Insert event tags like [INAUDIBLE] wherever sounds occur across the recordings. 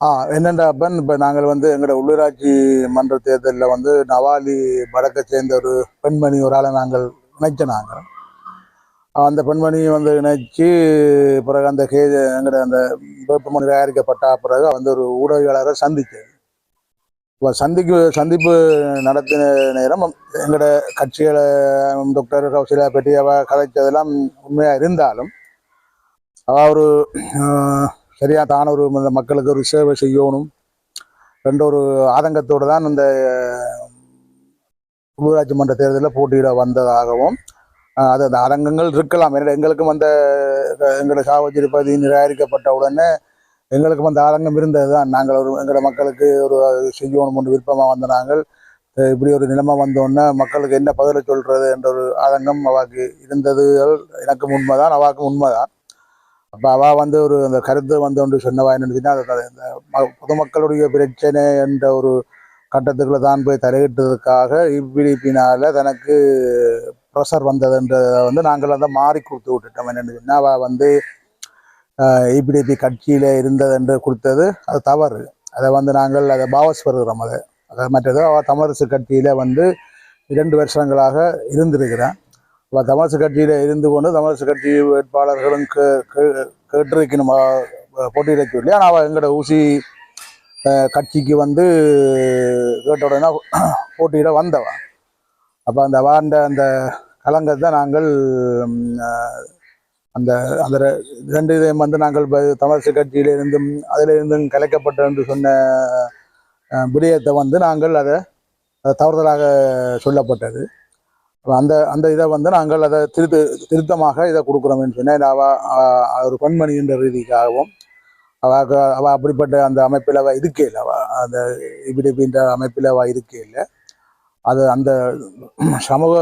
ஆ என்னென்ன அப்பன் இப்போ நாங்கள் வந்து எங்களோட உள்ளூராட்சி மன்ற தேர்தலில் வந்து நவாலி வடக்கை சேர்ந்த ஒரு பெண்மணி ஒரு ஆளை நாங்கள் இணைச்ச நாங்கள் அந்த பெண்மணி வந்து இணைச்சு பிறகு அந்த கே எங்களோட அந்த வேட்புமனு தயாரிக்கப்பட்ட பிறகு வந்து ஒரு ஊடகவியலாளரை சந்திச்சது இப்போ சந்திக்கு சந்திப்பு நடத்தின நேரம் எங்களோட கட்சிகளை டாக்டர் கௌசல்யா பெட்டி அவ கதைச்சதெல்லாம் உண்மையாக இருந்தாலும் அவ ஒரு சரியாக தான ஒரு இந்த மக்களுக்கு ஒரு சேவை செய்யணும். ரெண்டு ஒரு ஆதங்கத்தோடு தான் இந்த உள்ளூராட்சி மன்ற தேர்தலில் போட்டியிட வந்ததாகவும் அது அந்த ஆதங்கங்கள் இருக்கலாம். ஏன்னா எங்களுக்கும் அந்த எங்களோட சாவச்சிரி பகுதி நிராகரிக்கப்பட்ட உடனே எங்களுக்கும் அந்த ஆதங்கம் இருந்தது தான் நாங்கள் ஒரு எங்களோட மக்களுக்கு ஒரு செய்யணும் ஒன்று விருப்பமாக வந்த நாங்கள் இப்படி ஒரு நிலைமை வந்தோடனே மக்களுக்கு என்ன பதிலை சொல்கிறது என்ற ஒரு ஆதங்கம் அவாக்கு இருந்தது எனக்கும் உண்மைதான் அவாக்கும் உண்மைதான். அப்போ அவள் வந்து ஒரு அந்த கருத்து வந்து ஒன்று சொன்னவா என்னன்னு ம- பொதுமக்களுடைய பிரச்சனை என்ற ஒரு கட்டத்துக்குள்ள தான் போய் தலையிட்டதுக்காக இப்பிடிப்பினால தனக்கு ப்ரெஷர் வந்ததுன்றதை வந்து நாங்கள் அதை மாறி கொடுத்து விட்டுட்டோம். என்னென்னு சொன்னால் அவள் வந்து இபிடிபி கட்சியில் இருந்தது என்று கொடுத்தது அது தவறு. அதை வந்து நாங்கள் அதை பாவஸ் வருகிறோம் அதை அதை மற்றது அவள் தமிழரசு கட்சியில் வந்து இரண்டு வருஷங்களாக இருந்திருக்கிறேன் தமிழரசு கட்சியில் இருந்து கொண்டு தமிழரசு கட்சி வேட்பாளர்களும் கே கே- கேட்டிருக்கணும்? போட்டியிட சொல்லி ஆனால் அவள் எங்களோட ஊசி கட்சிக்கு வந்து கேட்ட உடனே [CLEARS THROAT] போட்டியிட வந்தவன். அப்போ அந்த வாண்ட அந்த கலங்கத்தை நாங்கள் அந்த அந்த ரெ- ரெண்டு இதையும் வந்து நாங்கள் இப்போ தமிழரசு கட்சியிலிருந்தும் அதிலிருந்தும் கலைக்கப்பட்ட என்று சொன்ன விடயத்தை வந்து நாங்கள் அதை தவறுதலாக சொல்லப்பட்டது. அந்த அந்த இதை வந்து நாங்கள் அதை திருத்த திருத்தமாக இதை கொடுக்குறோம்னு சொன்னேன். அவ ஒரு பெண்மணி என்ற ரீதிக்காகவும் அவ அவ அப்படிப்பட்ட அந்த அமைப்பில் அவ இருக்கே இல்லை. அவ அந்த இபிடிபின்ற அமைப்பில் அவ இருக்கே இல்லை. அது அந்த சமூக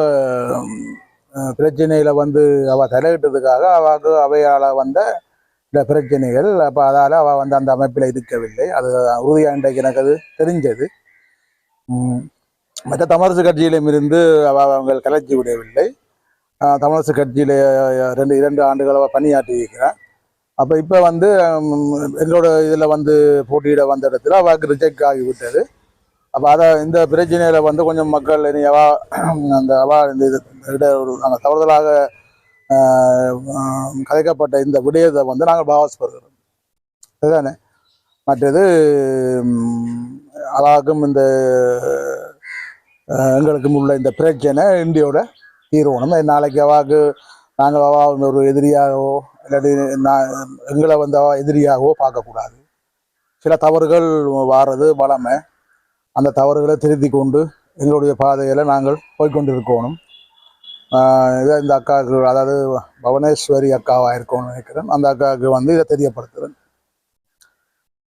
பிரச்சனையில் வந்து அவ தலையிட்டதுக்காக அவாக்கு அவையால் வந்த இந்த பிரச்சனைகள் அப்போ அதால் அவ வந்து அந்த அமைப்பில் இருக்கவில்லை. அது உறுதியாக இன்றைக்கு எனக்கு அது தெரிஞ்சது. மற்ற தமிழரசு கட்சியிலும் இருந்து அவ அவங்க கலைச்சி விடவில்லை. தமிழரசு கட்சியில் ரெண்டு இரண்டு ஆண்டுகளாக பணியாற்றியிருக்கிறேன் பணியாற்றி அப்போ இப்போ வந்து எங்களோட இதில் வந்து போட்டியிட வந்த இடத்துல அவருக்கு ரிஜெக்ட் ஆகிவிட்டது. அப்போ அதை இந்த பிரச்சனையில் வந்து கொஞ்சம் மக்கள் இனி அவா அந்த அவா இந்த இது ஒரு நாங்கள் தவறுதலாக கலைக்கப்பட்ட கதைக்கப்பட்ட இந்த விடயத்தை வந்து நாங்கள் பாவாஸ் அதுதானே மற்றது உம், இந்த எங்களுக்கு உள்ள இந்த பிரச்சனை இந்தியோட தீர்வணும். நாளைக்கு அவாவுக்கு நாங்கள் அவா ஒரு எதிரியாகவோ இல்லாட்டி நான் எங்களை வந்து அவா எதிரியாகவோ பார்க்கக்கூடாது. சில தவறுகள் வாரது வளமை. அந்த தவறுகளை திருத்தி கொண்டு எங்களுடைய பாதையில் நாங்கள் போய்கொண்டிருக்கணும் இதை இந்த அக்காவுக்கு அதாவது பவனேஸ்வரி அக்காவாக இருக்கணும்னு நினைக்கிறேன். அந்த அக்காவுக்கு வந்து இதை தெரியப்படுத்து